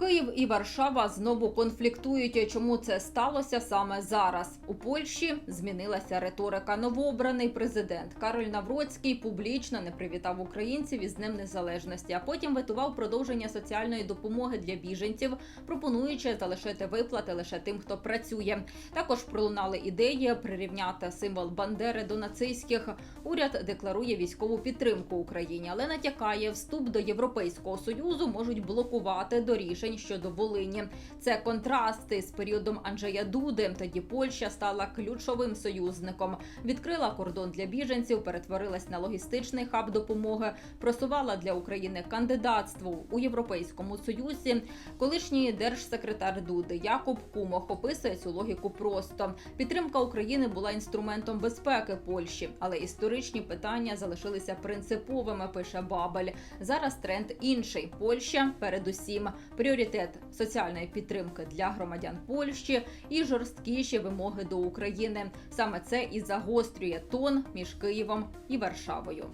Київ і Варшава знову конфліктують. Чому це сталося саме зараз? У Польщі змінилася риторика. Новообраний президент Кароль Навроцький публічно не привітав українців із Днем Незалежності, а потім витував продовження соціальної допомоги для біженців, пропонуючи залишити виплати лише тим, хто працює. Також пролунали ідеї прирівняти символ Бандери до нацистських. Уряд декларує військову підтримку Україні, але натякає, вступ до Європейського союзу можуть блокувати до рішень щодо Волині. Це контрасти з періодом Анджея Дуди. Тоді Польща стала ключовим союзником, відкрила кордон для біженців, перетворилась на логістичний хаб допомоги, просувала для України кандидатство у Європейському Союзі. Колишній держсекретар Дуди Якуб Кумох описує цю логіку просто. Підтримка України була інструментом безпеки Польщі, але історичні питання залишилися принциповими. Пише Бабель. Зараз тренд інший. Польща, передусім, пріоритет соціальної підтримки для громадян Польщі і жорсткіші вимоги до України. Саме це і загострює тон між Києвом і Варшавою.